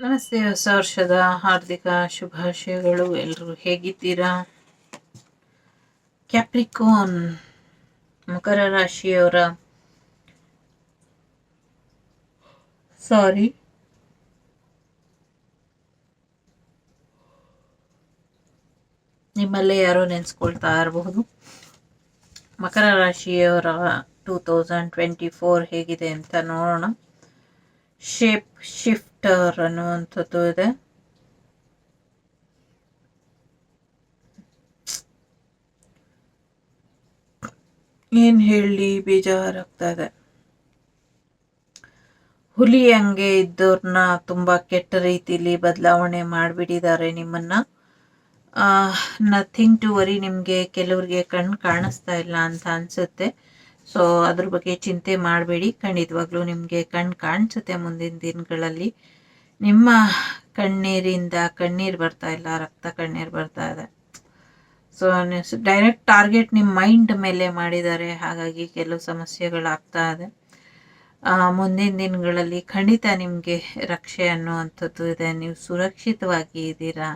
ನಮಸ್ತೆ ಹೊಸ ವರ್ಷದ ಹಾರ್ದಿಕ ಶುಭಾಶಯಗಳು ಎಲ್ಲರೂ ಹೇಗಿದ್ದೀರಾ? ಕ್ಯಾಪ್ರಿಕೋನ್ ಮಕರ ರಾಶಿಯವರ ಸಾರಿ. ನಿಮ್ಮಲ್ಲೇ ಯಾರೋ ನೆನೆಸ್ಕೊಳ್ತಾ ಇರಬಹುದು. ಮಕರ ರಾಶಿಯವರ ಟೂ ತೌಸಂಡ್ ಟ್ವೆಂಟಿ ಫೋರ್ ಹೇಗಿದೆ ಅಂತ ನೋಡೋಣ. ಶೇಪ್ ಶಿಫ್ಟರ್ ಅನ್ನುವಂಥದ್ದು ಇದೆ. ಏನ್ ಹೇಳಿ ಬೇಜಾರಾಗ್ತಾ ಇದೆ. ಹುಲಿ ಹಂಗೆ ಇದ್ದವ್ರನ್ನ ತುಂಬಾ ಕೆಟ್ಟ ರೀತಿಲಿ ಬದಲಾವಣೆ ಮಾಡಿಬಿಟ್ಟಿದ್ದಾರೆ ನಿಮ್ಮನ್ನ. ನಥಿಂಗ್ ಟು ವರಿ ನಿಮಗೆ ಕೆಲವ್ರಿಗೆ ಕಣ್ಣು ಕಾಣಿಸ್ತಾ ಇಲ್ಲ ಅಂತ ಅನ್ಸುತ್ತೆ. ಸೊ ಅದ್ರ ಬಗ್ಗೆ ಚಿಂತೆ ಮಾಡಬೇಡಿ. ಖಂಡಿತವಾಗ್ಲೂ ನಿಮಗೆ ಕಣ್ಣು ಕಾಣಿಸುತ್ತೆ ಮುಂದಿನ ದಿನಗಳಲ್ಲಿ. ನಿಮ್ಮ ಕಣ್ಣೀರಿಂದ ಕಣ್ಣೀರು ಬರ್ತಾ ಇಲ್ಲ, ರಕ್ತ ಕಣ್ಣೀರು ಬರ್ತಾ ಇದೆ. ಸೊ ಡೈರೆಕ್ಟ್ ಟಾರ್ಗೆಟ್ ನಿಮ್ಮ ಮೈಂಡ್ ಮೇಲೆ ಮಾಡಿದ್ದಾರೆ. ಹಾಗಾಗಿ ಕೆಲವು ಸಮಸ್ಯೆಗಳಾಗ್ತಾ ಇದೆ. ಮುಂದಿನ ದಿನಗಳಲ್ಲಿ ಖಂಡಿತ ನಿಮಗೆ ರಕ್ಷೆ ಅನ್ನುವಂಥದ್ದು ಇದೆ. ನೀವು ಸುರಕ್ಷಿತವಾಗಿ ಇದ್ದೀರಾ.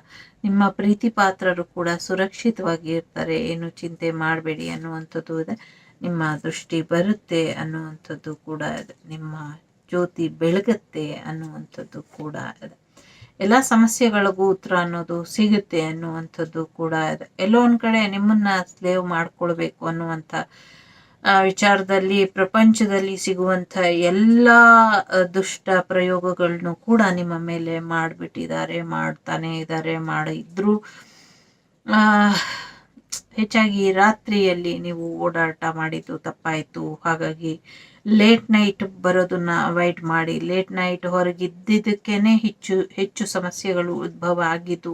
ನಿಮ್ಮ ಪ್ರೀತಿ ಪಾತ್ರರು ಕೂಡ ಸುರಕ್ಷಿತವಾಗಿ ಇರ್ತಾರೆ. ಏನು ಚಿಂತೆ ಮಾಡಬೇಡಿ ಅನ್ನುವಂಥದ್ದು ಇದೆ. ನಿಮ್ಮ ದೃಷ್ಟಿ ಬರುತ್ತೆ ಅನ್ನುವಂಥದ್ದು ಕೂಡ ಇದೆ. ನಿಮ್ಮ ಜ್ಯೋತಿ ಬೆಳಗತ್ತೆ ಅನ್ನುವಂಥದ್ದು ಕೂಡ ಇದೆ. ಎಲ್ಲ ಸಮಸ್ಯೆಗಳಿಗೂ ಉತ್ತರ ಅನ್ನೋದು ಸಿಗುತ್ತೆ ಅನ್ನುವಂಥದ್ದು ಕೂಡ ಇದೆ. ಎಲ್ಲೋ ಒಂದ್ ಕಡೆ ನಿಮ್ಮನ್ನ ಸ್ಲೇವ್ ಮಾಡ್ಕೊಳ್ಬೇಕು ಅನ್ನುವಂಥ ವಿಚಾರದಲ್ಲಿ, ಪ್ರಪಂಚದಲ್ಲಿ ಸಿಗುವಂಥ ಎಲ್ಲ ದುಷ್ಟ ಪ್ರಯೋಗಗಳನ್ನು ಕೂಡ ನಿಮ್ಮ ಮೇಲೆ ಮಾಡಿಬಿಟ್ಟಿದ್ದಾರೆ, ಮಾಡ್ತಾನೆ ಇದ್ದಾರೆ, ಮಾಡಿದ್ರು. ಹೆಚ್ಚಾಗಿ ರಾತ್ರಿಯಲ್ಲಿ ನೀವು ಓಡಾಟ ಮಾಡಿದ್ದು ತಪ್ಪಾಯಿತು. ಹಾಗಾಗಿ ಲೇಟ್ ನೈಟ್ ಬರೋದನ್ನ ಅವಾಯ್ಡ್ ಮಾಡಿ. ಲೇಟ್ ನೈಟ್ ಹೊರಗಿದ್ದಿದ್ದಕ್ಕೇನೆ ಹೆಚ್ಚು ಹೆಚ್ಚು ಸಮಸ್ಯೆಗಳು ಉದ್ಭವ ಆಗಿದ್ದು,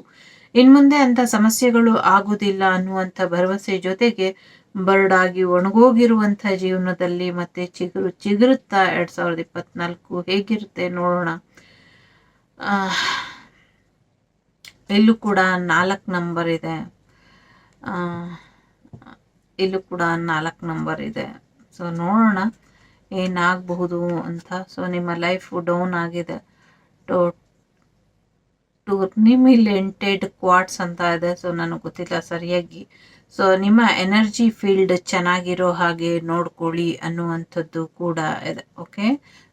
ಇನ್ ಮುಂದೆ ಅಂತ ಸಮಸ್ಯೆಗಳು ಆಗುದಿಲ್ಲ ಅನ್ನುವಂಥ ಭರವಸೆ ಜೊತೆಗೆ ಬರ್ಡಾಗಿ ಒಣಗೋಗಿರುವಂಥ ಜೀವನದಲ್ಲಿ ಮತ್ತೆ ಚಿಗುರು, ಚಿಗುರುತ್ತಾ ಎರಡ್ ಸಾವಿರದ ಇಪ್ಪತ್ನಾಲ್ಕು ಹೇಗಿರುತ್ತೆ ನೋಡೋಣ. ಇಲ್ಲೂ ಕೂಡ ನಾಲ್ಕು ನಂಬರ್ ಇದೆ. ಇಲ್ಲೂ ಕೂಡ ನಾಲ್ಕು ನಂಬರ್ ಇದೆ. ಸೊ ನೋಡೋಣ ಏನಾಗಬಹುದು ಅಂತ. ಸೊ ನಿಮ್ಮ ಲೈಫ್ ಡೌನ್ ಆಗಿದೆ. ಟೋ ಟೂರ್ನಿಮಿಲೆಂಟೆಡ್ ಕ್ವಾಟ್ಸ್ ಅಂತ ಇದೆ. ಸೊ ನನಗೆ ಗೊತ್ತಿಲ್ಲ ಸರಿಯಾಗಿ. ಸೊ ನಿಮ್ಮ ಎನರ್ಜಿ ಫೀಲ್ಡ್ ಚೆನ್ನಾಗಿರೋ ಹಾಗೆ ನೋಡ್ಕೊಳ್ಳಿ ಅನ್ನುವಂಥದ್ದು ಕೂಡ ಇದೆ. ಓಕೆ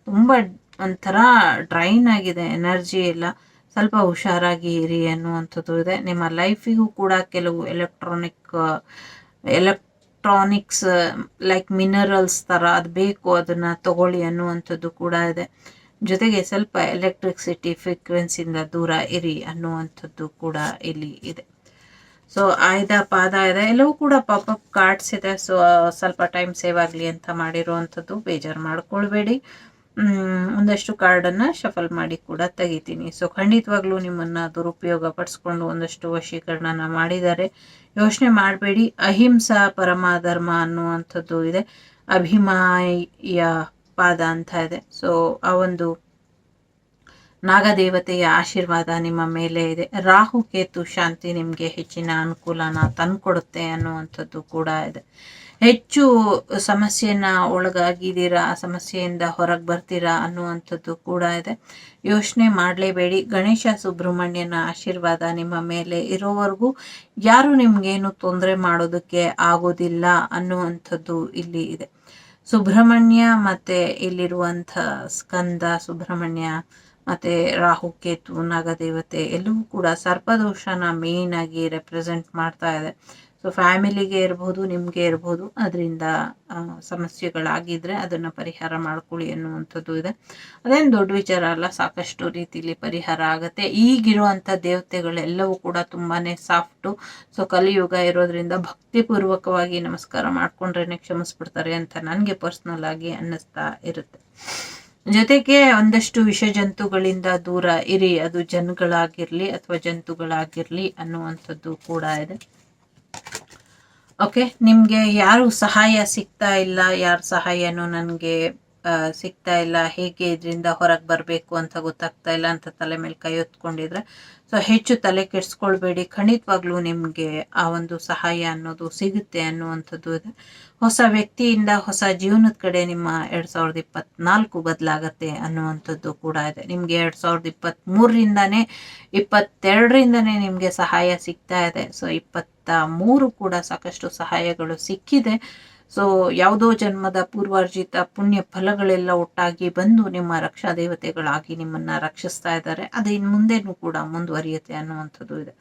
ತುಂಬ ಒಂಥರ ಡ್ರೈನ್ ಆಗಿದೆ ಎನರ್ಜಿ ಎಲ್ಲ. ಸ್ವಲ್ಪ ಹುಷಾರಾಗಿ ಇರಿ ಅನ್ನುವಂಥದ್ದು ಇದೆ. ನಿಮ್ಮ ಲೈಫಿಗೂ ಕೂಡ ಕೆಲವು ಎಲೆಕ್ಟ್ರಾನಿಕ್ ಎಲೆಕ್ಟ್ರಾನಿಕ್ಸ್ ಲೈಕ್ ಮಿನರಲ್ಸ್ ಥರ ಅದು ಬೇಕು ಅದನ್ನು ತಗೊಳ್ಳಿ ಅನ್ನುವಂಥದ್ದು ಕೂಡ ಇದೆ. ಜೊತೆಗೆ ಸ್ವಲ್ಪ ಎಲೆಕ್ಟ್ರಿಸಿಟಿ ಫ್ರೀಕ್ವೆನ್ಸಿಯಿಂದ ದೂರ ಇರಿ ಅನ್ನುವಂಥದ್ದು ಕೂಡ ಇಲ್ಲಿ ಇದೆ. ಸೊ ಆಯ್ದ ಪಾದ ಇದೆ. ಎಲ್ಲವೂ ಕೂಡ ಪಾಪಪ್ ಕಾರ್ಡ್ಸ್ ಇದೆ. ಸೊ ಸ್ವಲ್ಪ ಟೈಮ್ ಸೇವ್ ಆಗಲಿ ಅಂತ ಮಾಡಿರುವಂಥದ್ದು ಬೇಜಾರು ಮಾಡ್ಕೊಳ್ಬೇಡಿ. ಒಂದಷ್ಟು ಕಾರ್ಡನ್ನು ಶಫಲ್ ಮಾಡಿ ಕೂಡ ತೆಗಿತೀನಿ. ಸೊ ಖಂಡಿತವಾಗ್ಲೂ ನಿಮ್ಮನ್ನು ದುರುಪಯೋಗ ಪಡಿಸ್ಕೊಂಡು ಒಂದಷ್ಟು ವಶೀಕರಣನ ಮಾಡಿದ್ದಾರೆ ಯೋಚನೆ ಮಾಡಬೇಡಿ. ಅಹಿಂಸಾ, ಪರಮಾಧರ್ಮ ಅನ್ನುವಂಥದ್ದು ಇದೆ. ಅಭಿಮಾಯ ಪಾದ ಅಂತ ಇದೆ. ಸೊ ಆ ಒಂದು ನಾಗದೇವತೆಯ ಆಶೀರ್ವಾದ ನಿಮ್ಮ ಮೇಲೆ ಇದೆ. ರಾಹು, ಕೇತು, ಶಾಂತಿ ನಿಮಗೆ ಹೆಚ್ಚಿನ ಅನುಕೂಲನ ತಂದುಕೊಡುತ್ತೆ ಅನ್ನುವಂಥದ್ದು ಕೂಡ ಇದೆ. ಹೆಚ್ಚು ಸಮಸ್ಯೆನ ಒಳಗಾಗಿದ್ದೀರಾ ಆ ಸಮಸ್ಯೆಯಿಂದ ಹೊರಗೆ ಬರ್ತೀರಾ ಅನ್ನುವಂಥದ್ದು ಕೂಡ ಇದೆ. ಯೋಚನೆ ಮಾಡಲೇಬೇಡಿ. ಗಣೇಶ ಸುಬ್ರಹ್ಮಣ್ಯನ ಆಶೀರ್ವಾದ ನಿಮ್ಮ ಮೇಲೆ ಇರೋವರೆಗೂ ಯಾರು ನಿಮ್ಗೇನು ತೊಂದರೆ ಮಾಡೋದಕ್ಕೆ ಆಗೋದಿಲ್ಲ ಅನ್ನುವಂಥದ್ದು ಇಲ್ಲಿ ಇದೆ. ಸುಬ್ರಹ್ಮಣ್ಯ ಮತ್ತೆ ಇಲ್ಲಿರುವಂಥ ಸ್ಕಂದ, ಸುಬ್ರಹ್ಮಣ್ಯ ಮತ್ತೆ ರಾಹು, ಕೇತು, ನಾಗದೇವತೆ ಎಲ್ಲವೂ ಕೂಡ ಸರ್ಪದೋಷನ ಮೇನ್ ಆಗಿ ರೆಪ್ರೆಸೆಂಟ್ ಮಾಡ್ತಾ ಇದೆ. ಸೊ ಫ್ಯಾಮಿಲಿಗೆ ಇರ್ಬೋದು, ನಿಮಗೆ ಇರ್ಬೋದು, ಅದರಿಂದ ಸಮಸ್ಯೆಗಳಾಗಿದ್ರೆ ಅದನ್ನು ಪರಿಹಾರ ಮಾಡ್ಕೊಳ್ಳಿ ಅನ್ನುವಂಥದ್ದು ಇದೆ. ಅದೇನು ದೊಡ್ಡ ವಿಚಾರ ಅಲ್ಲ, ಸಾಕಷ್ಟು ರೀತಿಲಿ ಪರಿಹಾರ ಆಗುತ್ತೆ. ಈಗಿರುವಂಥ ದೇವತೆಗಳೆಲ್ಲವೂ ಕೂಡ ತುಂಬಾ ಸಾಫ್ಟು. ಸೊ ಕಲಿಯುಗ ಇರೋದ್ರಿಂದ ಭಕ್ತಿಪೂರ್ವಕವಾಗಿ ನಮಸ್ಕಾರ ಮಾಡ್ಕೊಂಡ್ರೆ ಕ್ಷಮಿಸ್ಬಿಡ್ತಾರೆ ಅಂತ ನನಗೆ ಪರ್ಸ್ನಲ್ ಆಗಿ ಅನ್ನಿಸ್ತಾ ಇರುತ್ತೆ. ಜೊತೆಗೆ ಒಂದಷ್ಟು ವಿಷ ಜಂತುಗಳಿಂದ ದೂರ ಇರಿ, ಅದು ಜನಗಳಾಗಿರ್ಲಿ ಅಥವಾ ಜಂತುಗಳಾಗಿರ್ಲಿ ಅನ್ನುವಂಥದ್ದು ಕೂಡ ಇದೆ. ಓಕೆ ನಿಮಗೆ ಯಾರು ಸಹಾಯ ಸಿಗ್ತಾ ಇಲ್ಲ, ಯಾರ ಸಹಾಯನೂ ನನಗೆ ಸಿಗ್ತಾ ಇಲ್ಲ, ಹೇಗೆ ಇದರಿಂದ ಹೊರಗೆ ಬರಬೇಕು ಅಂತ ಗೊತ್ತಾಗ್ತಾ ಇಲ್ಲ ಅಂತ ತಲೆ ಮೇಲೆ ಕೈ ಹೊತ್ಕೊಂಡಿದ್ರೆ. ಸೊ ಹೆಚ್ಚು ತಲೆ ಕೆಡಿಸ್ಕೊಳ್ಬೇಡಿ. ಖಂಡಿತವಾಗ್ಲೂ ನಿಮಗೆ ಆ ಒಂದು ಸಹಾಯ ಅನ್ನೋದು ಸಿಗುತ್ತೆ ಅನ್ನುವಂಥದ್ದು ಇದೆ. ಹೊಸ ವ್ಯಕ್ತಿಯಿಂದ ಹೊಸ ಜೀವನದ ಕಡೆ ನಿಮ್ಮ ಎರಡು ಸಾವಿರದ ಇಪ್ಪತ್ತ್ನಾಲ್ಕು ಬದಲಾಗತ್ತೆ ಅನ್ನುವಂಥದ್ದು ಕೂಡ ಇದೆ. ನಿಮಗೆ ಎರಡು ಸಾವಿರದ ಇಪ್ಪತ್ತ್ಮೂರರಿಂದನೇ ಇಪ್ಪತ್ತೆರಡರಿಂದನೇ ನಿಮಗೆ ಸಹಾಯ ಸಿಗ್ತಾ ಇದೆ. ಸೊ ಇಪ್ಪತ್ತ ಮೂರು ಕೂಡ ಸಾಕಷ್ಟು ಸಹಾಯಗಳು ಸಿಕ್ಕಿದೆ. ಸೊ ಯಾವುದೋ ಜನ್ಮದ ಪೂರ್ವಾರ್ಜಿತ ಪುಣ್ಯ ಫಲಗಳೆಲ್ಲ ಒಟ್ಟಾಗಿ ಬಂದು ನಿಮ್ಮ ರಕ್ಷಾ ದೇವತೆಗಳಾಗಿ ನಿಮ್ಮನ್ನ ರಕ್ಷಿಸ್ತಾ ಇದ್ದಾರೆ. ಅದು ಇನ್ನು ಮುಂದೆನೂ ಕೂಡ ಮುಂದುವರಿಯುತ್ತೆ ಅನ್ನುವಂಥದ್ದು ಇದೆ.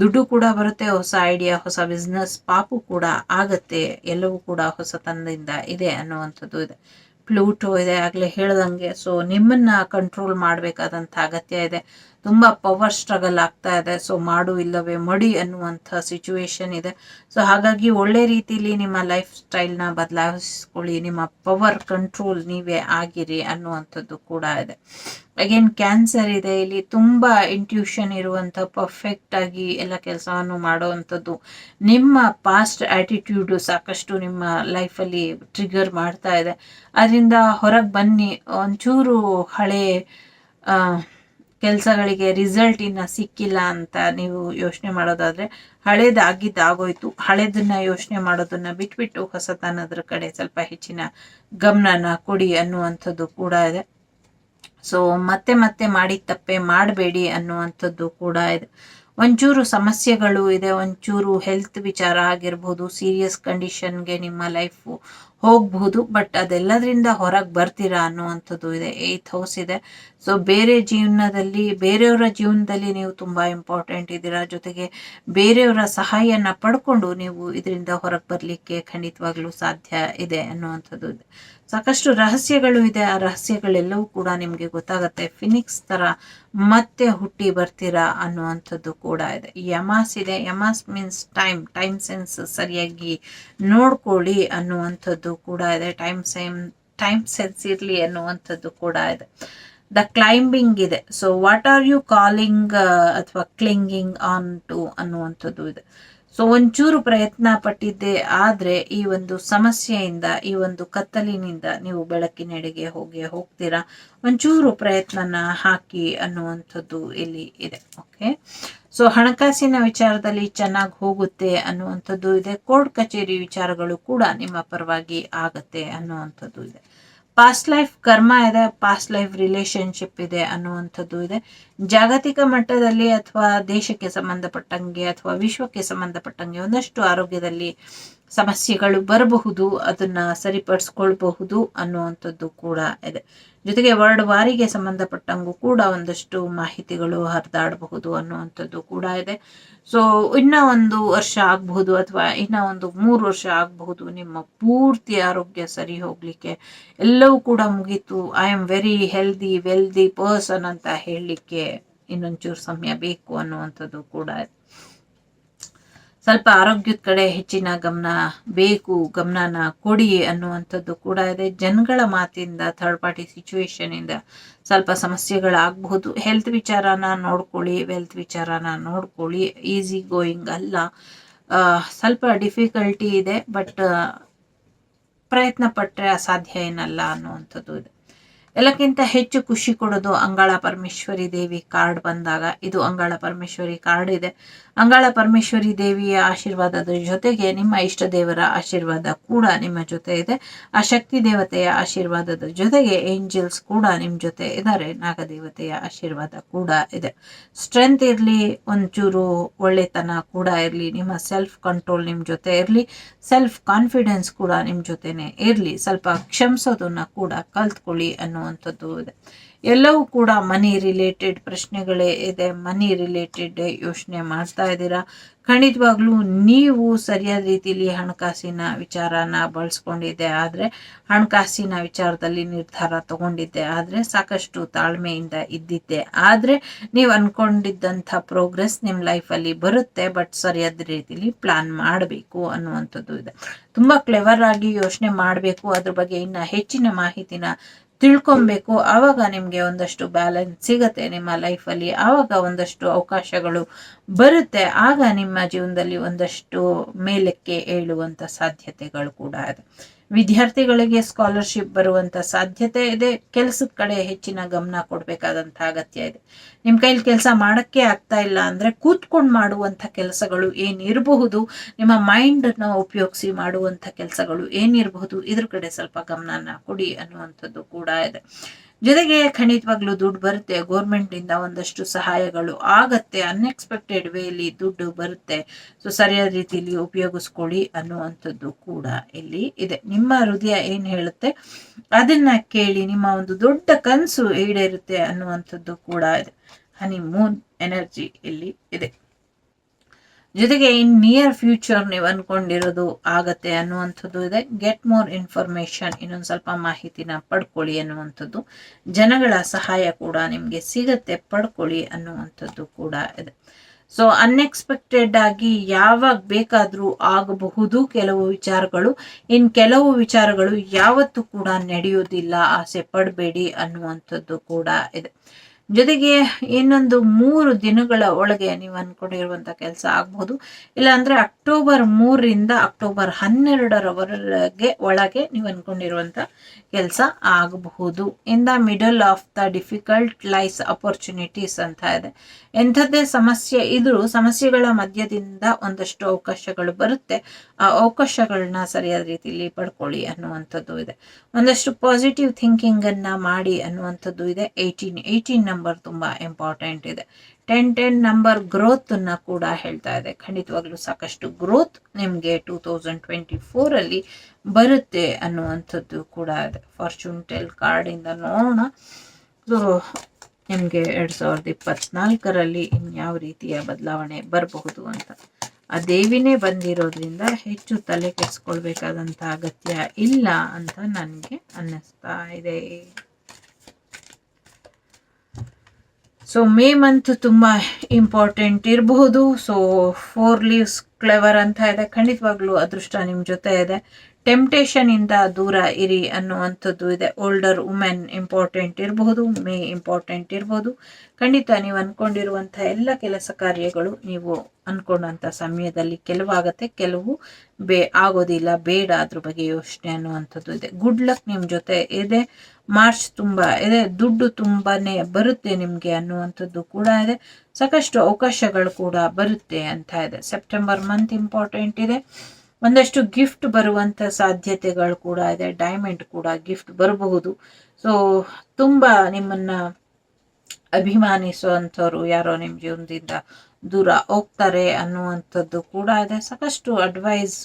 ದುಡ್ಡು ಕೂಡ ಬರುತ್ತೆ, ಹೊಸ ಐಡಿಯಾ ಹೊಸ ಬಿಸ್ನೆಸ್ ಪಾಪು ಕೂಡ ಆಗತ್ತೆ, ಎಲ್ಲವೂ ಕೂಡ ಹೊಸತನದಿಂದ ಇದೆ ಅನ್ನುವಂಥದ್ದು ಇದೆ. ಪ್ಲೂಟೋ ಇದೆ ಆಗಲೇ ಹೇಳ್ದಂಗೆ. ಸೊ ನಿಮ್ಮನ್ನ ಕಂಟ್ರೋಲ್ ಮಾಡಬೇಕಾದಂಥ ಅಗತ್ಯ ಇದೆ. ತುಂಬ ಪವರ್ ಸ್ಟ್ರಗಲ್ ಆಗ್ತಾ ಇದೆ. ಸೊ ಮಾಡು ಇಲ್ಲವೇ ಮಡಿ ಅನ್ನುವಂಥ ಸಿಚುವೇಶನ್ ಇದೆ. ಸೊ ಹಾಗಾಗಿ ಒಳ್ಳೆ ರೀತಿಲಿ ನಿಮ್ಮ ಲೈಫ್ ಸ್ಟೈಲ್ನ ಬದಲಾಯಿಸ್ಕೊಳ್ಳಿ. ನಿಮ್ಮ ಪವರ್ ಕಂಟ್ರೋಲ್ ನೀವೇ ಆಗಿರಿ ಅನ್ನುವಂಥದ್ದು ಕೂಡ ಇದೆ. ಅಗೇನ್ ಕ್ಯಾನ್ಸರ್ ಇದೆ. ಇಲ್ಲಿ ತುಂಬ ಇಂಟ್ಯೂಷನ್ ಇರುವಂಥ ಪರ್ಫೆಕ್ಟ್ ಆಗಿ ಎಲ್ಲ ಕೆಲಸವನ್ನು ಮಾಡುವಂಥದ್ದು ನಿಮ್ಮ ಪಾಸ್ಟ್ ಆಟಿಟ್ಯೂಡ್ ಸಾಕಷ್ಟು ನಿಮ್ಮ ಲೈಫಲ್ಲಿ ಟ್ರಿಗರ್ ಮಾಡ್ತಾ ಇದೆ. ಅದರಿಂದ ಹೊರಗೆ ಬನ್ನಿ. ಒಂಚೂರು ಹಳೆ ಕೆಲಸಗಳಿಗೆ ರಿಸಲ್ಟ್ ಇನ್ನು ಸಿಕ್ಕಿಲ್ಲ ಅಂತ ನೀವು ಯೋಚನೆ ಮಾಡೋದಾದ್ರೆ ಹಳೇದಾಗಿದ್ದಾಗೋಯ್ತು ಹಳೇದನ್ನ ಯೋಚನೆ ಮಾಡೋದನ್ನ ಬಿಟ್ಬಿಟ್ಟು ಹೊಸತನದ್ರ ಕಡೆ ಸ್ವಲ್ಪ ಹೆಚ್ಚಿನ ಗಮನನ ಕೊಡಿ ಅನ್ನುವಂಥದ್ದು ಕೂಡ ಇದೆ. ಸೊ ಮತ್ತೆ ಮತ್ತೆ ಮಾಡಿ ತಪ್ಪೆ ಮಾಡಬೇಡಿ ಅನ್ನುವಂಥದ್ದು ಕೂಡ ಇದೆ. ಒಂಚೂರು ಸಮಸ್ಯೆಗಳು ಇದೆ, ಒಂಚೂರು ಹೆಲ್ತ್ ವಿಚಾರ ಆಗಿರ್ಬೋದು ಸೀರಿಯಸ್ ಕಂಡೀಷನ್ಗೆ ನಿಮ್ಮ ಲೈಫು ಹೋಗ್ಬಹುದು ಬಟ್ ಅದೆಲ್ಲದರಿಂದ ಹೊರಗೆ ಬರ್ತೀರಾ ಅನ್ನುವಂಥದ್ದು ಇದೆ ಏತ್ ಹೌಸ್ ಇದೆ. ಸೊ ಬೇರೆ ಜೀವನದಲ್ಲಿ, ಬೇರೆಯವರ ಜೀವನದಲ್ಲಿ ನೀವು ತುಂಬ ಇಂಪಾರ್ಟೆಂಟ್ ಇದ್ದೀರಾ? ಜೊತೆಗೆ ಬೇರೆಯವರ ಸಹಾಯನ ಪಡ್ಕೊಂಡು ನೀವು ಇದರಿಂದ ಹೊರಗೆ ಬರಲಿಕ್ಕೆ ಖಂಡಿತವಾಗ್ಲೂ ಸಾಧ್ಯ ಇದೆ ಅನ್ನುವಂಥದ್ದು ಇದೆ. ಸಾಕಷ್ಟು ರಹಸ್ಯಗಳು ಇದೆ, ಆ ರಹಸ್ಯಗಳೆಲ್ಲವೂ ಕೂಡ ನಿಮಗೆ ಗೊತ್ತಾಗುತ್ತೆ. ಫಿನಿಕ್ಸ್ ತರ ಮತ್ತೆ ಹುಟ್ಟಿ ಬರ್ತೀರಾ ಅನ್ನುವಂಥದ್ದು ಕೂಡ ಇದೆ. ಯಮಾಸ್ ಇದೆ. ಯಮಾಸ್ ಮೀನ್ಸ್ ಟೈಮ್ ಟೈಮ್ ಸೆನ್ಸ್ ಸರಿಯಾಗಿ ನೋಡ್ಕೊಳ್ಳಿ ಅನ್ನುವಂಥದ್ದು ಕೂಡ ಇದೆ. ಟೈಮ್ ಸೇಮ್ ಟೈಮ್ ಸೆನ್ಸ್ ಇರಲಿ ಅನ್ನುವಂಥದ್ದು ಕೂಡ ಇದೆ. ದ ಕ್ಲೈಂಬಿಂಗ್ ಇದೆ. So what are you calling ಅಥವಾ ಕ್ಲಿಂಗಿಂಗ್ ಆನ್ ಟು ಅನ್ನುವಂಥದ್ದು ಇದೆ. ಸೊ ಒಂಚೂರು ಪ್ರಯತ್ನ ಪಟ್ಟಿದ್ದೆ ಆದ್ರೆ ಈ ಒಂದು ಸಮಸ್ಯೆಯಿಂದ, ಈ ಒಂದು ಕತ್ತಲಿನಿಂದ ನೀವು ಬೆಳಕಿನೆಡೆಗೆ ಹೋಗಿ ಹೋಗ್ತೀರಾ? ಒಂಚೂರು ಪ್ರಯತ್ನನ ಹಾಕಿ ಅನ್ನುವಂಥದ್ದು ಇಲ್ಲಿ ಇದೆ. ಓಕೆ ಸೊ ಹಣಕಾಸಿನ ವಿಚಾರದಲ್ಲಿ ಚೆನ್ನಾಗಿ ಹೋಗುತ್ತೆ ಅನ್ನುವಂಥದ್ದು ಇದೆ. ಕೋರ್ಟ್ ಕಚೇರಿ ವಿಚಾರಗಳು ಕೂಡ ನಿಮ್ಮ ಪರವಾಗಿ ಆಗತ್ತೆ ಅನ್ನುವಂಥದ್ದು ಇದೆ. ಪಾಸ್ಟ್ ಲೈಫ್ ಕರ್ಮ ಇದೆ ಪಾಸ್ಟ್ ಲೈಫ್ ರಿಲೇಶನ್ಶಿಪ್ ಇದೆ ಅನ್ನುವಂಥದ್ದು ಇದೆ. ಜಾಗತಿಕ ಮಟ್ಟದಲ್ಲಿ ಅಥವಾ ದೇಶಕ್ಕೆ ಸಂಬಂಧಪಟ್ಟಂಗೆ ಅಥವಾ ವಿಶ್ವಕ್ಕೆ ಸಂಬಂಧಪಟ್ಟಂಗೆ ಒಂದಷ್ಟು ಆರೋಗ್ಯದಲ್ಲಿ ಸಮಸ್ಯೆಗಳು ಬರಬಹುದು, ಅದನ್ನ ಸರಿಪಡಿಸ್ಕೊಳ್ಬಹುದು ಅನ್ನುವಂಥದ್ದು ಕೂಡ ಇದೆ. ಜೊತೆಗೆ ವರ್ಡ್ ವಾರಿಗೆ ಸಂಬಂಧಪಟ್ಟಂಗೂ ಕೂಡ ಒಂದಷ್ಟು ಮಾಹಿತಿಗಳು ಹರಿದಾಡಬಹುದು ಅನ್ನುವಂಥದ್ದು ಕೂಡ ಇದೆ. ಸೊ ಇನ್ನ ಒಂದು ವರ್ಷ ಆಗಬಹುದು ಅಥವಾ ಇನ್ನ ಒಂದು ಮೂರು ವರ್ಷ ಆಗಬಹುದು, ನಿಮ್ಮ ಪೂರ್ತಿ ಆರೋಗ್ಯ ಸರಿ ಹೋಗಲಿಕ್ಕೆ ಎಲ್ಲವೂ ಕೂಡ ಮುಗೀತು. I am very healthy wealthy person ಅಂತ ಹೇಳಲಿಕ್ಕೆ ಇನ್ನೊಂಚೂರು ಸಮಯ ಬೇಕು ಅನ್ನುವಂಥದ್ದು ಕೂಡ ಇದೆ. ಸ್ವಲ್ಪ ಆರೋಗ್ಯದ ಕಡೆ ಹೆಚ್ಚಿನ ಗಮನ ಬೇಕು, ಗಮನನ ಕೊಡಿ ಅನ್ನುವಂಥದ್ದು ಕೂಡ ಇದೆ. ಜನಗಳ ಮಾತಿಂದ ಥರ್ಡ್ ಪಾರ್ಟಿ ಸಿಚುವೇಶನ್ ಇಂದ ಸ್ವಲ್ಪ ಸಮಸ್ಯೆಗಳಾಗಬಹುದು. ಹೆಲ್ತ್ ವಿಚಾರನ ನೋಡ್ಕೊಳ್ಳಿ ವೆಲ್ತ್ ವಿಚಾರನ ನೋಡ್ಕೊಳ್ಳಿ. ಈಸಿ ಗೋಯಿಂಗ್ ಅಲ್ಲ. ಸ್ವಲ್ಪ ಡಿಫಿಕಲ್ಟಿ ಇದೆ ಬಟ್ ಪ್ರಯತ್ನ ಪಟ್ಟರೆ ಅಸಾಧ್ಯ ಏನಲ್ಲ ಅನ್ನುವಂಥದ್ದು ಇದೆ. ಎಲ್ಲಕ್ಕಿಂತ ಹೆಚ್ಚು ಖುಷಿ ಕೊಡೋದು ಅಂಗಾಳ ಪರಮೇಶ್ವರಿ ದೇವಿ ಕಾರ್ಡ್ ಬಂದಾಗ. ಇದು ಅಂಗಾಳ ಪರಮೇಶ್ವರಿ ಕಾರ್ಡ್ ಇದೆ. ಅಂಗಾಳ ಪರಮೇಶ್ವರಿ ದೇವಿಯ ಆಶೀರ್ವಾದದ ಜೊತೆಗೆ ನಿಮ್ಮ ಇಷ್ಟ ದೇವರ ಆಶೀರ್ವಾದ ಕೂಡ ನಿಮ್ಮ ಜೊತೆ ಇದೆ. ಆ ಶಕ್ತಿ ದೇವತೆಯ ಆಶೀರ್ವಾದದ ಜೊತೆಗೆ ಏಂಜಲ್ಸ್ ಕೂಡ ನಿಮ್ಮ ಜೊತೆ ಇದ್ದಾರೆ. ನಾಗದೇವತೆಯ ಆಶೀರ್ವಾದ ಕೂಡ ಇದೆ. ಸ್ಟ್ರೆಂತ್ ಇರಲಿ, ಒಂಚೂರು ಒಳ್ಳೆತನ ಕೂಡ ಇರಲಿ, ನಿಮ್ಮ ಸೆಲ್ಫ್ ಕಂಟ್ರೋಲ್ ನಿಮ್ಮ ಜೊತೆ ಇರಲಿ, ಸೆಲ್ಫ್ ಕಾನ್ಫಿಡೆನ್ಸ್ ಕೂಡ ನಿಮ್ಮ ಜೊತೆನೆ ಇರಲಿ. ಸ್ವಲ್ಪ ಕ್ಷಮಿಸೋದನ್ನ ಕೂಡ ಕಲ್ತ್ಕೊಳ್ಳಿ ಅನ್ನುವಂಥದ್ದು ಇದೆ. ಎಲ್ಲವೂ ಕೂಡ ಮನಿ ರಿಲೇಟೆಡ್ ಪ್ರಶ್ನೆಗಳೇ ಇದೆ. ಮನಿ ರಿಲೇಟೆಡ್ ಯೋಚನೆ ಮಾಡ್ತಾ ಇದ್ದೀರಾ? ಖಂಡಿತವಾಗ್ಲೂ ನೀವು ಸರಿಯಾದ ರೀತಿಯಲ್ಲಿ ಹಣಕಾಸಿನ ವಿಚಾರನ ಬಳಸ್ಕೊಂಡಿದ್ದೆ ಆದರೆ, ಹಣಕಾಸಿನ ವಿಚಾರದಲ್ಲಿ ನಿರ್ಧಾರ ತಗೊಂಡಿದ್ದೆ ಆದರೆ ಸಾಕಷ್ಟು ತಾಳ್ಮೆಯಿಂದ ಇದ್ದಿದ್ದೆ. ಆದರೆ ನೀವು ಅಂದ್ಕೊಂಡಿದ್ದಂಥ ಪ್ರೋಗ್ರೆಸ್ ನಿಮ್ಮ ಲೈಫಲ್ಲಿ ಬರುತ್ತೆ ಬಟ್ ಸರಿಯಾದ ರೀತಿಯಲ್ಲಿ ಪ್ಲಾನ್ ಮಾಡಬೇಕು ಅನ್ನುವಂಥದ್ದು ಇದೆ. ತುಂಬ ಕ್ಲೆವರ್ ಆಗಿ ಯೋಚನೆ ಮಾಡಬೇಕು. ಅದ್ರ ಬಗ್ಗೆ ಇನ್ನು ಹೆಚ್ಚಿನ ಮಾಹಿತಿನ ತಿಳ್ಕೊಬೇಕು. ಆವಾಗ ನಿಮಗೆ ಒಂದಷ್ಟು ಬ್ಯಾಲೆನ್ಸ್ ಸಿಗತ್ತೆ ನಿಮ್ಮ ಲೈಫಲ್ಲಿ ಆವಾಗ ಒಂದಷ್ಟು ಅವಕಾಶಗಳು ಬರುತ್ತೆ. ಆಗ ನಿಮ್ಮ ಜೀವನದಲ್ಲಿ ಒಂದಷ್ಟು ಮೇಲಕ್ಕೆ ಏಳುವಂಥ ಸಾಧ್ಯತೆಗಳು ಕೂಡ ಇದೆ. ವಿದ್ಯಾರ್ಥಿಗಳಿಗೆ ಸ್ಕಾಲರ್ಶಿಪ್ ಬರುವಂಥ ಸಾಧ್ಯತೆ ಇದೆ. ಕೆಲಸದ ಕಡೆ ಹೆಚ್ಚಿನ ಗಮನ ಕೊಡಬೇಕಾದಂಥ ಅಗತ್ಯ ಇದೆ. ನಿಮ್ಮ ಕೈಲಿ ಕೆಲಸ ಮಾಡೋಕ್ಕೆ ಆಗ್ತಾ ಇಲ್ಲ ಅಂದರೆ ಕೂತ್ಕೊಂಡು ಮಾಡುವಂಥ ಕೆಲಸಗಳು ಏನಿರಬಹುದು, ನಿಮ್ಮ ಮೈಂಡನ್ನು ಉಪಯೋಗಿಸಿ ಮಾಡುವಂಥ ಕೆಲಸಗಳು ಏನಿರಬಹುದು, ಇದ್ರ ಕಡೆ ಸ್ವಲ್ಪ ಗಮನನ ಕೊಡಿ ಅನ್ನುವಂಥದ್ದು ಕೂಡ ಇದೆ. ಜೊತೆಗೆ ಖಂಡಿತವಾಗ್ಲೂ ದುಡ್ಡು ಬರುತ್ತೆ ಇಂದ ಒಂದಷ್ಟು ಸಹಾಯಗಳು ಆಗತ್ತೆ ಅನ್ಎಕ್ಸ್ಪೆಕ್ಟೆಡ್ ವೇಲಿ ದುಡ್ಡು ಬರುತ್ತೆ. ಸೊ ಸರಿಯಾದ ರೀತಿಯಲ್ಲಿ ಉಪಯೋಗಿಸ್ಕೊಳ್ಳಿ ಅನ್ನುವಂಥದ್ದು ಕೂಡ ಇಲ್ಲಿ ಇದೆ. ನಿಮ್ಮ ಹೃದಯ ಏನ್ ಹೇಳುತ್ತೆ? ಅದನ್ನ ಕೇಳಿ ನಿಮ್ಮ ಒಂದು ದೊಡ್ಡ ಕನಸು ಈಡೇರುತ್ತೆ ಅನ್ನುವಂಥದ್ದು ಕೂಡ ಇದೆ. ಹನಿ ಮೂನ್ ಎನರ್ಜಿ ಇಲ್ಲಿ ಇದೆ. ಜೊತೆಗೆ ಇನ್ ನಿಯರ್ ಫ್ಯೂಚರ್ ನೀವು ಅಂದ್ಕೊಂಡಿರೋದು ಆಗತ್ತೆ ಅನ್ನುವಂಥದ್ದು ಇದೆ. ಗೆಟ್ ಮೋರ್ ಇನ್ಫಾರ್ಮೇಷನ್ ಇನ್ನೊಂದು ಸ್ವಲ್ಪ ಮಾಹಿತಿನ ಪಡ್ಕೊಳ್ಳಿ ಅನ್ನುವಂಥದ್ದು. ಜನಗಳ ಸಹಾಯ ಕೂಡ ನಿಮಗೆ ಸಿಗತ್ತೆ, ಪಡ್ಕೊಳ್ಳಿ ಅನ್ನುವಂಥದ್ದು ಕೂಡ ಇದೆ. ಸೊ ಅನ್ಎಕ್ಸ್ಪೆಕ್ಟೆಡ್ ಆಗಿ ಯಾವಾಗ ಬೇಕಾದರೂ ಆಗಬಹುದು ಕೆಲವು ವಿಚಾರಗಳು. ಇನ್ ಕೆಲವು ವಿಚಾರಗಳು ಯಾವತ್ತೂ ಕೂಡ ನಡೆಯೋದಿಲ್ಲ, ಆಸೆ ಪಡಬೇಡಿ ಅನ್ನುವಂಥದ್ದು ಕೂಡ ಇದೆ. ಜೊತೆಗೆ ಇನ್ನೊಂದು ಮೂರು ದಿನಗಳ ಒಳಗೆ ನೀವು ಅನ್ಕೊಂಡಿರುವಂತ ಕೆಲಸ ಆಗ್ಬಹುದು ಇಲ್ಲಾಂದ್ರೆ ಅಕ್ಟೋಬರ್ ಮೂರರಿಂದ ಅಕ್ಟೋಬರ್ ಹನ್ನೆರಡರವರೆಗೆ ಒಳಗೆ ನೀವು ಅನ್ಕೊಂಡಿರುವಂತ ಕೆಲಸ ಆಗಬಹುದು. In the middle of the difficult lies opportunities ಅಂತ ಇದೆ. ಎಂಥದ್ದೇ ಸಮಸ್ಯೆ ಇದ್ರೂ ಸಮಸ್ಯೆಗಳ ಮಧ್ಯದಿಂದ ಒಂದಷ್ಟು ಅವಕಾಶಗಳು ಬರುತ್ತೆ. ಆ ಅವಕಾಶಗಳನ್ನ ಸರಿಯಾದ ರೀತಿಯಲ್ಲಿ ಪಡ್ಕೊಳ್ಳಿ ಅನ್ನುವಂಥದ್ದು ಇದೆ. ಒಂದಷ್ಟು ಪಾಸಿಟಿವ್ ಥಿಂಕಿಂಗ್ ಅನ್ನ ಮಾಡಿ ಅನ್ನುವಂಥದ್ದು ಇದೆ. ಏಯ್ಟೀನ್ ಏಯ್ಟೀನ್ ನಂಬರ್ ತುಂಬಾ ಇಂಪಾರ್ಟೆಂಟ್ ಇದೆ. ಟೆನ್ ಟೆನ್ ನಂಬರ್ ಗ್ರೋತ್ ಅನ್ನ ಕೂಡ ಹೇಳ್ತಾ ಇದೆ. ಖಂಡಿತವಾಗ್ಲೂ ಸಾಕಷ್ಟು ಗ್ರೋತ್ ನಿಮಗೆ ಟೂ ತೌಸಂಡ್ ಟ್ವೆಂಟಿ ಫೋರ್ ಅಲ್ಲಿ ಬರುತ್ತೆ ಅನ್ನುವಂಥದ್ದು ಕೂಡ ಇದೆ. ಫಾರ್ಚೂನ್ ಟೆಲ್ ಕಾರ್ಡ್ ಇಂದ ನೋಡೋಣ. ಸೊ ನಿಮಗೆ ಎರಡು ಸಾವಿರದ ಇಪ್ಪತ್ನಾಲ್ಕರಲ್ಲಿ ಇನ್ಯಾವ ರೀತಿಯ ಬದಲಾವಣೆ ಬರಬಹುದು ಅಂತ. ಆ ದೇವಿನೇ ಬಂದಿರೋದ್ರಿಂದ ಹೆಚ್ಚು ತಲೆ ಕೆಡಿಸ್ಕೊಳ್ಬೇಕಾದಂಥ ಅಗತ್ಯ ಇಲ್ಲ ಅಂತ ನನಗೆ ಅನ್ನಿಸ್ತಾ ಇದೆ. ಸೊ ಮೇ ಮಂತ್ ತುಂಬಾ ಇಂಪಾರ್ಟೆಂಟ್ ಇರಬಹುದು. ಸೊ ಫೋರ್ ಲೀವ್ಸ್ ಕ್ಲೆವರ್ ಅಂತ ಇದೆ. ಖಂಡಿತವಾಗ್ಲೂ ಅದೃಷ್ಟ ನಿಮ್ಮ ಜೊತೆ ಇದೆ. ಟೆಂಪ್ಟೇಷನ್ ಇಂದ ದೂರ ಇರಿ ಅನ್ನುವಂಥದ್ದು ಇದೆ. ಓಲ್ಡರ್ ವುಮೆನ್ ಇಂಪಾರ್ಟೆಂಟ್ ಇರಬಹುದು ಮೇ ಇಂಪಾರ್ಟೆಂಟ್ ಇರಬಹುದು ಖಂಡಿತ ನೀವು ಅಂದ್ಕೊಂಡಿರುವಂಥ ಎಲ್ಲ ಕೆಲಸ ಕಾರ್ಯಗಳು ನೀವು ಅಂದ್ಕೊಂಡಂಥ ಸಮಯದಲ್ಲಿ ಕೆಲವಾಗತ್ತೆ. ಕೆಲವು ಬೇ ಆಗೋದಿಲ್ಲ, ಬೇಡ ಅದ್ರ ಬಗ್ಗೆ ಯೋಚನೆ ಅನ್ನುವಂಥದ್ದು ಇದೆ. ಗುಡ್ ಲಕ್ ನಿಮ್ಮ ಜೊತೆ ಇದೆ. ಮಾರ್ಚ್ ತುಂಬ ಇದೆ. ದುಡ್ಡು ತುಂಬಾನೇ ಬರುತ್ತೆ ನಿಮಗೆ ಅನ್ನುವಂಥದ್ದು ಕೂಡ ಇದೆ. ಸಾಕಷ್ಟು ಅವಕಾಶಗಳು ಕೂಡ ಬರುತ್ತೆ ಅಂತ ಇದೆ. ಸೆಪ್ಟೆಂಬರ್ ಮಂತ್ ಇಂಪಾರ್ಟೆಂಟ್ ಇದೆ. ಒಂದಷ್ಟು ಗಿಫ್ಟ್ ಬರುವಂಥ ಸಾಧ್ಯತೆಗಳು ಕೂಡ ಇದೆ ಡೈಮಂಡ್ ಕೂಡ ಗಿಫ್ಟ್ ಬರಬಹುದು. ಸೊ ತುಂಬ ನಿಮ್ಮನ್ನ ಅಭಿಮಾನಿಸುವಂಥವ್ರು ಯಾರೋ ನಿಮ್ಮ ಜೀವನದಿಂದ ದೂರ ಹೋಗ್ತಾರೆ ಅನ್ನುವಂಥದ್ದು ಕೂಡ ಇದೆ. ಸಾಕಷ್ಟು ಅಡ್ವೈಸ್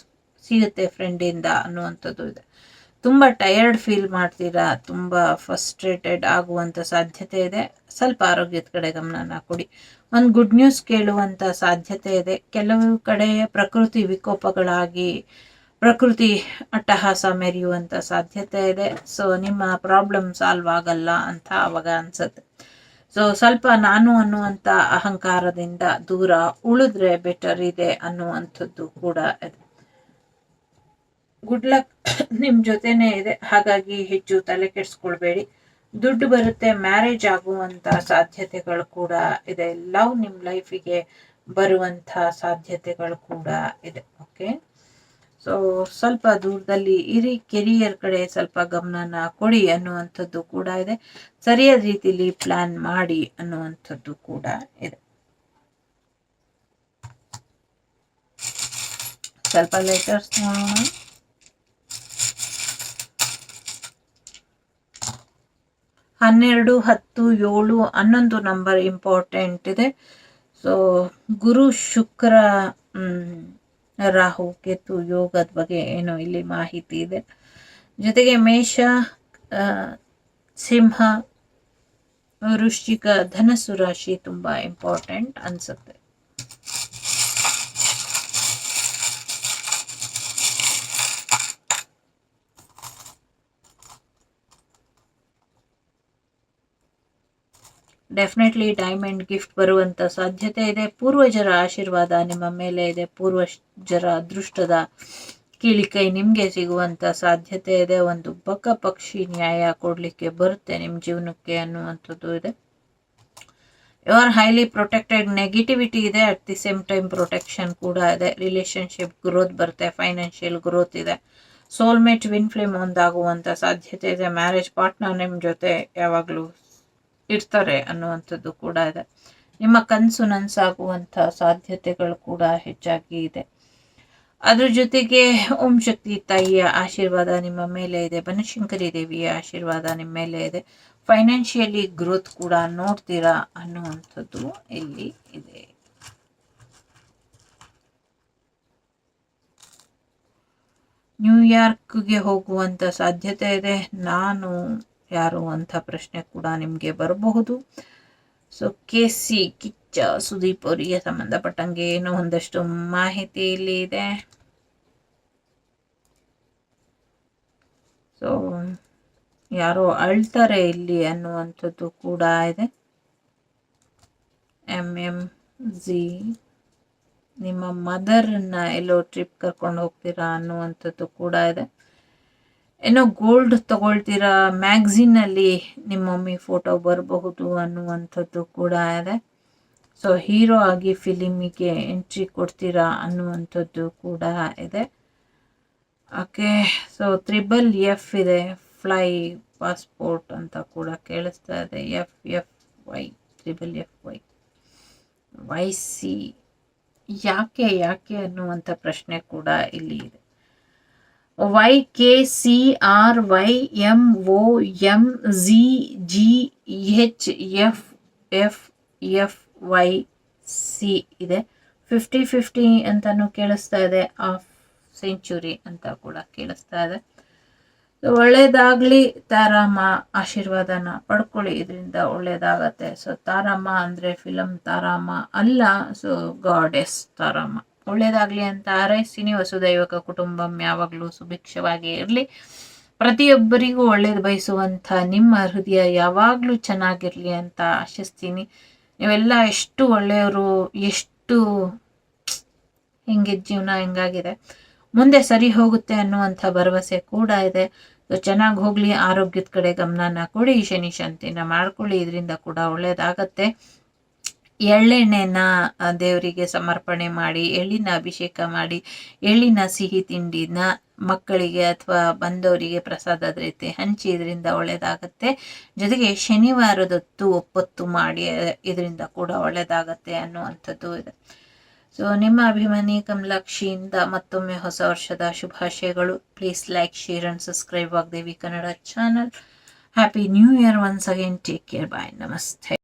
ಸಿಗುತ್ತೆ ಫ್ರೆಂಡಿಂದ ಅನ್ನುವಂಥದ್ದು ಇದೆ. ತುಂಬ ಟಯರ್ಡ್ ಫೀಲ್ ಮಾಡ್ತೀರಾ, ತುಂಬ ಫಸ್ಟ್ರೇಟೆಡ್ ಆಗುವಂಥ ಸಾಧ್ಯತೆ ಇದೆ. ಸ್ವಲ್ಪ ಆರೋಗ್ಯದ ಕಡೆ ಗಮನನ ಕೊಡಿ. ಒಂದು ಗುಡ್ ನ್ಯೂಸ್ ಕೇಳುವಂಥ ಸಾಧ್ಯತೆ ಇದೆ. ಕೆಲವು ಕಡೆ ಪ್ರಕೃತಿ ವಿಕೋಪಗಳಾಗಿ, ಪ್ರಕೃತಿ ಅಟ್ಟಹಾಸ ಮೆರೆಯುವಂಥ ಸಾಧ್ಯತೆ ಇದೆ. ಸೊ ನಿಮ್ಮ ಪ್ರಾಬ್ಲಮ್ ಸಾಲ್ವ್ ಆಗಲ್ಲ ಅಂತ ಅವಾಗ ಅನ್ಸುತ್ತೆ. ಸೊ ಸ್ವಲ್ಪ ನಾನು ಅನ್ನುವಂಥ ಅಹಂಕಾರದಿಂದ ದೂರ ಉಳಿದ್ರೆ ಬೆಟರ್ ಇದೆ ಅನ್ನುವಂಥದ್ದು ಕೂಡ ಇದೆ. ಗುಡ್ ಲಕ್ ನಿಮ್ಮ ಜೊತೆನೇ ಇದೆ. ಹಾಗಾಗಿ ಹೆಚ್ಚು ತಲೆ ಕೆಡಿಸ್ಕೊಳ್ಬೇಡಿ. ದುಡ್ಡು ಬರುತ್ತೆ ಮ್ಯಾರೇಜ್ ಆಗುವಂತ ಸಾಧ್ಯತೆಗಳು ಕೂಡ ಇದೆ. ಲವ್ ನಿಮ್ಮ ಲೈಫಿಗೆ ಬರುವಂತ ಸಾಧ್ಯತೆಗಳು ಕೂಡ ಇದೆ ಓಕೆ ಸೊ ಸ್ವಲ್ಪ ದೂರದಲ್ಲಿ ಇರಿ ಕೆರಿಯರ್ ಕಡೆ ಸ್ವಲ್ಪ ಗಮನನ ಕೊಡಿ ಅನ್ನುವಂಥದ್ದು ಕೂಡ ಇದೆ. ಸರಿಯಾದ ರೀತಿಲಿ ಪ್ಲಾನ್ ಮಾಡಿ ಅನ್ನುವಂಥದ್ದು ಕೂಡ ಇದೆ. ಸ್ವಲ್ಪ ಲೆಟರ್ಸ್ ನೋಡೋಣ. ಹನ್ನೆರಡು, ಹತ್ತು, ಏಳು, ಹನ್ನೊಂದು ನಂಬರ್ ಇಂಪಾರ್ಟೆಂಟ್ ಇದೆ. ಸೊ ಗುರು ಶುಕ್ರ ರಾಹು, ಕೇತು, ಯೋಗದ ಬಗ್ಗೆ ಏನೋ ಇಲ್ಲಿ ಮಾಹಿತಿ ಇದೆ. ಜೊತೆಗೆ ಮೇಷ ಸಿಂಹ, ವೃಶ್ಚಿಕ ಧನಸು ರಾಶಿ ತುಂಬಾ ಇಂಪಾರ್ಟೆಂಟ್ ಅನ್ಸುತ್ತೆ. ಡೆಫಿನೆಟ್ಲಿ ಡೈಮಂಡ್ ಗಿಫ್ಟ್ ಬರುವಂತ ಸಾಧ್ಯತೆ ಇದೆ. ಪೂರ್ವಜರ ಆಶೀರ್ವಾದ ನಿಮ್ಮ ಮೇಲೆ ಇದೆ. ಪೂರ್ವಜರ ಅದೃಷ್ಟದ ಕೀಳಿಕೈ ನಿಮಗೆ ಸಿಗುವಂತ ಸಾಧ್ಯತೆ ಇದೆ. ಒಂದು ಬಕ ಪಕ್ಷಿ ನ್ಯಾಯ ಕೊಡಲಿಕ್ಕೆ ಬರುತ್ತೆ ನಿಮ್ಮ ಜೀವನಕ್ಕೆ ಅನ್ನುವಂಥದ್ದು ಇದೆ. You are highly protected negativity ಇದೆ. At the same time protection ಕೂಡ ಇದೆ. ರಿಲೇಶನ್ಶಿಪ್ ಗ್ರೋತ್ ಬರುತ್ತೆ. ಫೈನಾನ್ಷಿಯಲ್ ಗ್ರೋತ್ ಇದೆ. ಸೋಲ್ಮೇಟ್ ವಿನ್ ಫ್ಲೇಮ್ ಒಂದಾಗುವಂಥ ಸಾಧ್ಯತೆ ಇದೆ. ಮ್ಯಾರೇಜ್ ಪಾರ್ಟ್ನರ್ ನಿಮ್ಮ ಜೊತೆ ಯಾವಾಗಲೂ ಇರ್ತಾರೆ ಅನ್ನುವಂಥದ್ದು ಕೂಡ ಇದೆ. ನಿಮ್ಮ ಕನಸು ನನಸಾಗುವಂಥ ಸಾಧ್ಯತೆಗಳು ಕೂಡ ಹೆಚ್ಚಾಗಿ ಇದೆ. ಅದ್ರ ಜೊತೆಗೆ ಓಂ ಶಕ್ತಿ ತಾಯಿಯ ಆಶೀರ್ವಾದ ನಿಮ್ಮ ಮೇಲೆ ಇದೆ. ಬನಶಂಕರಿ ದೇವಿಯ ಆಶೀರ್ವಾದ ನಿಮ್ಮ ಮೇಲೆ ಇದೆ. ಫೈನಾನ್ಷಿಯಲಿ ಗ್ರೋತ್ ಕೂಡ ನೋಡ್ತೀರಾ ಅನ್ನುವಂಥದ್ದು ಇಲ್ಲಿ ಇದೆ. ನ್ಯೂಯಾರ್ಕ್ಗೆ ಹೋಗುವಂಥ ಸಾಧ್ಯತೆ ಇದೆ. ನಾನು ಯಾರು ಅಂತ ಪ್ರಶ್ನೆ ಕೂಡ ನಿಮಗೆ ಬರಬಹುದು. So K C Kichcha Sudeep ಅವರಿಗೆ ಸಂಬಂಧಪಟ್ಟಂಗೆ ಏನು ಒಂದಷ್ಟು ಮಾಹಿತಿ ಇಲ್ಲಿ ಇದೆ. ಸೊ ಯಾರೋ ಅಳ್ತಾರೆ ಇಲ್ಲಿ ಅನ್ನುವಂಥದ್ದು ಕೂಡ ಇದೆ. ಎಂ ಎಂ ಜಿ ನಿಮ್ಮ ಮದರ್ನ ಎಲ್ಲೋ ಟ್ರಿಪ್ ಕರ್ಕೊಂಡು ಹೋಗ್ತೀರಾ ಅನ್ನುವಂಥದ್ದು ಕೂಡ ಇದೆ. ಏನೋ ಗೋಲ್ಡ್ ತಗೊಳ್ತೀರಾ ಮ್ಯಾಗ್ಝಿನಲ್ಲಿ ನಿಮ್ಮ ಮಮ್ಮಿ ಫೋಟೋ ಬರಬಹುದು ಅನ್ನುವಂಥದ್ದು ಕೂಡ ಇದೆ. ಸೊ ಹೀರೋ ಆಗಿ ಫಿಲಿಮಿಗೆ ಎಂಟ್ರಿ ಕೊಡ್ತೀರಾ ಅನ್ನುವಂಥದ್ದು ಕೂಡ ಇದೆ. ಓಕೆ ಸೊ ತ್ರಿಬಲ್ ಎಫ್ ಇದೆ. ಫ್ಲೈ ಪಾಸ್ಪೋರ್ಟ್ ಅಂತ ಕೂಡ ಕೇಳಿಸ್ತಾ ಇದೆ. F F Y triple F Y Y C ಯಾಕೆ ಯಾಕೆ ಅನ್ನುವಂಥ ಪ್ರಶ್ನೆ ಕೂಡ ಇಲ್ಲಿ ಇದೆ. Y K C R Y M O M Z G H F F F Y C ಇದೆ. ಫಿಫ್ಟಿ ಫಿಫ್ಟಿ ಅಂತಲೂ ಕೇಳಿಸ್ತಾ ಇದೆ. ಆಫ್ ಸೆಂಚುರಿ ಅಂತ ಕೂಡ ಕೇಳಿಸ್ತಾ ಇದೆ. ಒಳ್ಳೇದಾಗ್ಲಿ, ತಾರಾಮ ಆಶೀರ್ವಾದನ ಪಡ್ಕೊಳ್ಳಿ. ಇದರಿಂದ ಒಳ್ಳೇದಾಗತ್ತೆ. ಸೊ ತಾರಮ್ಮ ಅಂದ್ರೆ ಫಿಲಮ್ ತಾರಾಮ ಅಲ್ಲ ಸೊ ಗಾಡೆಸ್ ತಾರಮ್ಮ ಒಳ್ಳೇದಾಗ್ಲಿ ಅಂತ ಹಾರೈಸ್ತೀನಿ. ವಸುದೈವಕ ಕುಟುಂಬಂ ಯಾವಾಗಲೂ ಸುಭಿಕ್ಷವಾಗಿ ಇರಲಿ. ಪ್ರತಿಯೊಬ್ಬರಿಗೂ ಒಳ್ಳೇದು ಬಯಸುವಂಥ ನಿಮ್ಮ ಹೃದಯ ಯಾವಾಗಲೂ ಚೆನ್ನಾಗಿರಲಿ ಅಂತ ಆಶಿಸ್ತೀನಿ. ನೀವೆಲ್ಲ ಎಷ್ಟು ಒಳ್ಳೆಯವರು, ಎಷ್ಟು ಹೆಂಗೆ ಜೀವನ ಹೆಂಗಾಗಿದೆ, ಮುಂದೆ ಸರಿ ಹೋಗುತ್ತೆ ಅನ್ನುವಂಥ ಭರವಸೆ ಕೂಡ ಇದೆ. ಚೆನ್ನಾಗಿ ಹೋಗ್ಲಿ, ಆರೋಗ್ಯದ ಕಡೆ ಗಮನನ ಕೊಡಿ, ಶನಿ ಶಾಂತಿನ ಮಾಡ್ಕೊಳ್ಳಿ, ಇದರಿಂದ ಕೂಡ ಒಳ್ಳೇದಾಗತ್ತೆ. ಎಳ್ಳೆಣ್ಣೆನ ದೇವರಿಗೆ ಸಮರ್ಪಣೆ ಮಾಡಿ, ಎಳ್ಳಿನ ಅಭಿಷೇಕ ಮಾಡಿ, ಎಳ್ಳಿನ ಸಿಹಿ ತಿಂಡಿನ ಮಕ್ಕಳಿಗೆ ಅಥವಾ ಬಂದವರಿಗೆ ಪ್ರಸಾದದ ರೀತಿ ಹಂಚಿ ಇದರಿಂದ ಒಳ್ಳೇದಾಗತ್ತೆ. ಜೊತೆಗೆ ಶನಿವಾರದೊತ್ತು ಒಪ್ಪತ್ತು ಮಾಡಿ, ಇದರಿಂದ ಕೂಡ ಒಳ್ಳೇದಾಗತ್ತೆ ಅನ್ನುವಂಥದ್ದು ಇದೆ. ಸೊ ನಿಮ್ಮ ಅಭಿಮಾನಿ ಕಮಲಾಕ್ಷಿಯಿಂದ ಮತ್ತೊಮ್ಮೆ ಹೊಸ ವರ್ಷದ ಶುಭಾಶಯಗಳು. Please like share and subscribe Vagdevi Kannada channel happy new year once again take care bye ನಮಸ್ತೆ